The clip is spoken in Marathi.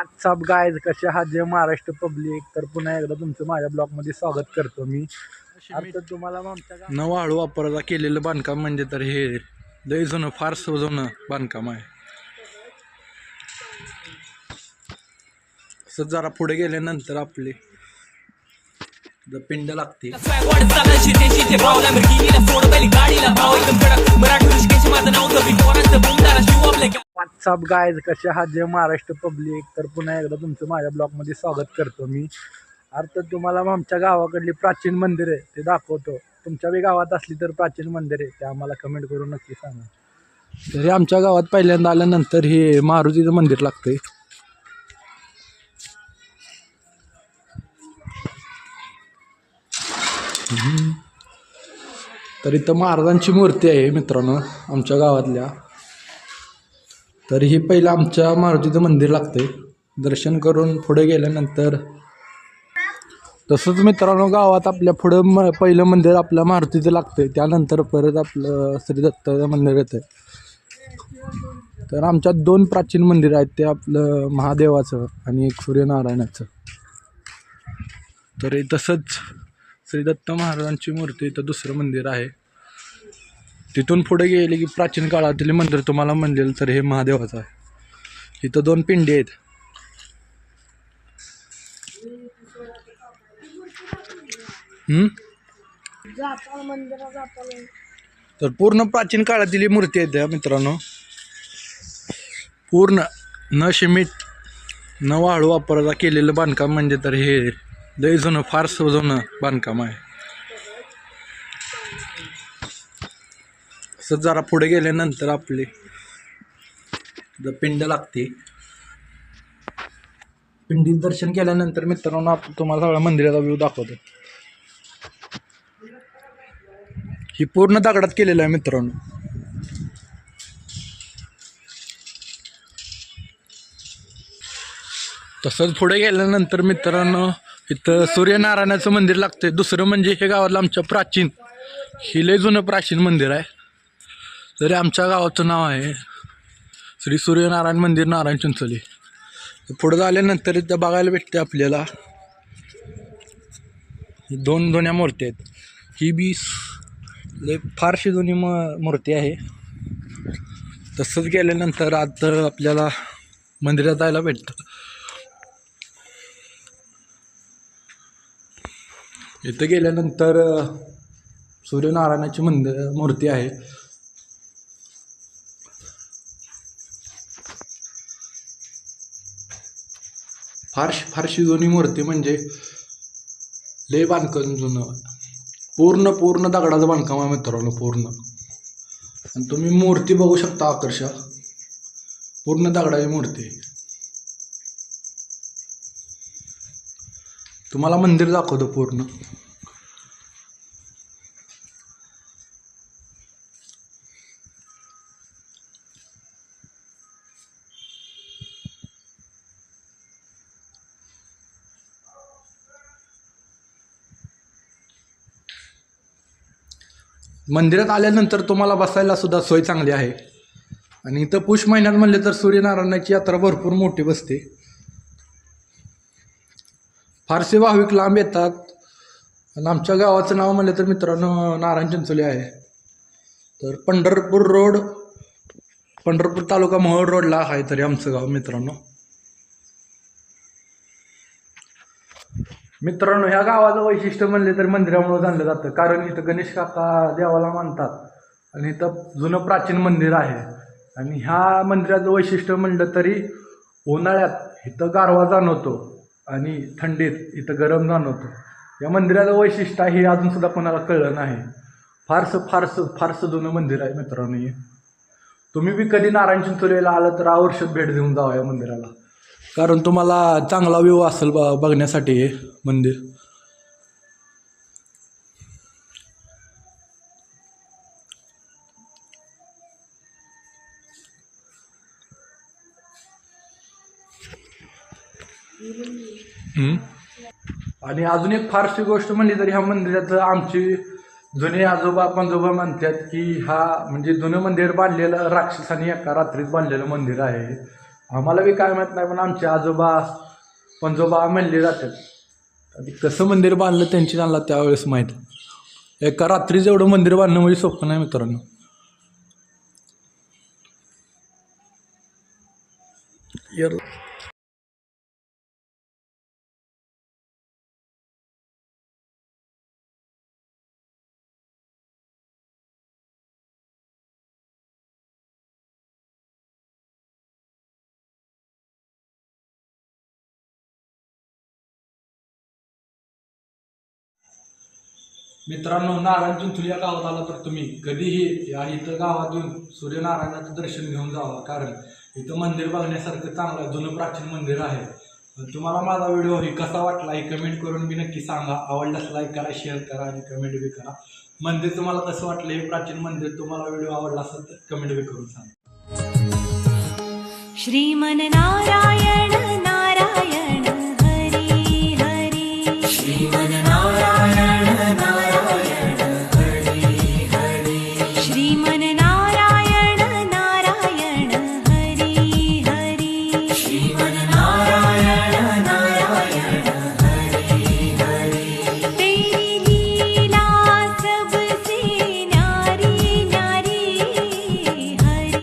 व्हॉट्सअप गायज कसे आहात? जे महाराष्ट्र पब्लिक तर पुन्हा एकदा तुमचं माझ्या ब्लॉगमध्ये स्वागत करतो मी. आता तुम्हाला आमच्या न वाळू वापरता केलेलं बांधकाम म्हणजे तर हे लय जुनं फार जुनं बांधकाम आहे. असं जरा पुढे गेल्यानंतर आपली द पिंड लागते वाढत चालला पहिली गाडीला. भाव एकदम कडक. व्हॉट्सअप गायज कसे हा जे महाराष्ट्र पब्लिक. तर पुन्हा एकदा तुमचं माझ्या ब्लॉगमध्ये स्वागत करतो मी. अर्थात तुम्हाला आमच्या गावाकडली प्राचीन मंदिर आहे ते दाखवतो. तुमच्या बी गावात असली तर प्राचीन मंदिर आहे ते आम्हाला कमेंट करून नक्की सांगा. तरी आमच्या गावात पहिल्यांदा आल्यानंतर हे मारुतीचं मंदिर लागतंय. तर इथं महाराजांची मूर्ती आहे मित्रांनो आमच्या गावातल्या. तर ही पहिलं आमच्या मारुतीचं मंदिर लागतंय. दर्शन करून पुढे गेल्यानंतर तसंच मित्रांनो गावात आपल्या पुढं म पहिलं मंदिर आपल्या मारुतीचं लागतंय. त्यानंतर परत आपलं श्री दत्ताचं मंदिर येतं तर आमच्यात दोन प्राचीन मंदिर आहेत ते आपलं महादेवाचं आणि एक सूर्यनारायणाचं. तर हे तसंच श्री दत्त महाराजांची मूर्ती इथं दुसरं मंदिर आहे. तिथून पुढे गेले की प्राचीन काळातील मंदिर तुम्हाला म्हणलेलं तर हे महादेवाचं आहे. इथं दोन पिंडी आहेत. तर पूर्ण प्राचीन काळातील ही मूर्ती आहे त्या मित्रांनो. पूर्ण न शिमित न वाळू वापरता केलेलं बांधकाम म्हणजे तर हे लय जुनं फार जुनं बांधकाम आहे. असं जरा पुढे गेल्यानंतर आपली द पिंड लागते. पिंडीत दर्शन केल्यानंतर मित्रांनो आपण तुम्हाला सगळ्या मंदिराचा व्ह्यू दाखवतो. ही पूर्ण दगडात केलेलं आहे मित्रांनो. तसंच पुढे गेल्यानंतर मित्रांनो इथं सूर्यनारायणाचं मंदिर लागतंय. दुसरं म्हणजे हे गावातलं आमच्या प्राचीन हे लय जुनं प्राचीन मंदिर आहे. तरी आमच्या गावाचं नाव आहे श्री सूर्यनारायण मंदिर नारायण चिंचोली. पुढं झाल्यानंतर इथं बघायला भेटते आपल्याला. दोन जुन्या मूर्ती आहेत. ही बी लय फारशी जुनी म मूर्ती आहे. तसंच गेल्यानंतर आता आपल्याला मंदिरात जायला भेटतं. इथं गेल्यानंतर सूर्यनारायणाची मंदिर मूर्ती आहे. फारशी फारशी जुनी मूर्ती म्हणजे लय बांधकाम जुनं. पूर्ण पूर्ण दगडाचं बांधकाम आहे मित्रांनो पूर्ण. आणि तुम्ही मूर्ती बघू शकता आकर्षक पूर्ण दगडाची मूर्ती. तुम्हाला मंदिर दाखवतो पूर्ण. मंदिरात आल्यानंतर तुम्हाला बसायला सुद्धा सोय चांगली आहे. आणि इथं पुष महिन्यात म्हणले तर सूर्यनारायणाची यात्रा भरपूर मोठी बसते. फारसे भाविक लांब येतात. आणि आमच्या गावाचं नाव म्हणलं तर मित्रांनो नारायण चिंचोली आहे. तर पंढरपूर रोड पंढरपूर तालुका मोहोळ रोडला आहे तरी आमचं गाव मित्रांनो. मित्रांनो ह्या गावाचं वैशिष्ट्य म्हणले तर मंदिरामुळे जाणलं जातं. कारण इथं गणेश काका देवाला मानतात. आणि इथं जुनं प्राचीन मंदिर आहे. आणि ह्या मंदिराचं वैशिष्ट्य म्हणलं तरी उन्हाळ्यात इथं गारवा जाणवतो आणि थंडीत इथं गरम जाणवतो. या मंदिराचं वैशिष्ट्य आहे हे अजून सुद्धा कोणाला कळलं नाही. फारसं फारसं फारसं जुनं मंदिर आहे मित्रांनो हे. तुम्ही बी कधी नारायण चिंचोलीला आलं तर आवर्षक भेट देऊन जावा या मंदिराला. कारण तुम्हाला चांगला व्ह्यू असेल ब बघण्यासाठी हे मंदिर हम्म. आणि अजून एक फारशी गोष्ट म्हणली तरी ह्या मंदिरात आमची जुने आजोबा पंजोबा म्हणतात की हा म्हणजे जुनं मंदिर बांधलेलं राक्षसाने एका रात्रीत बांधलेलं मंदिर आहे आम्हाला बी काय माहीत नाही पण आमचे आजोबा पंजोबा म्हणले जातात आणि कसं मंदिर बांधलं त्यांची त्यांना त्यावेळेस माहीत. एका रात्री जेवढं मंदिर बांधणं म्हणजे सोपं नाही मित्रांनो. यार मित्रांनो नारायण तुझ्या गावात आला तर तुम्ही कधीही या इथं गावातून सूर्यनारायणाचं दर्शन घेऊन जावं. कारण इथं मंदिर बघण्यासारखं चांगलं जुनं प्राचीन मंदिर आहे. तुम्हाला माझा व्हिडिओ ही कसा वाटला हे कमेंट करून मी नक्की सांगा. आवडल्यास लाईक करा शेअर करा आणि कमेंट बी करा. मंदिर तुम्हाला कसं वाटलं? हे प्राचीन मंदिर तुम्हाला व्हिडिओ आवडला असेल तर कमेंट बी करून सांगा. श्रीमन नारायण नारायण हरी हरी. Happy.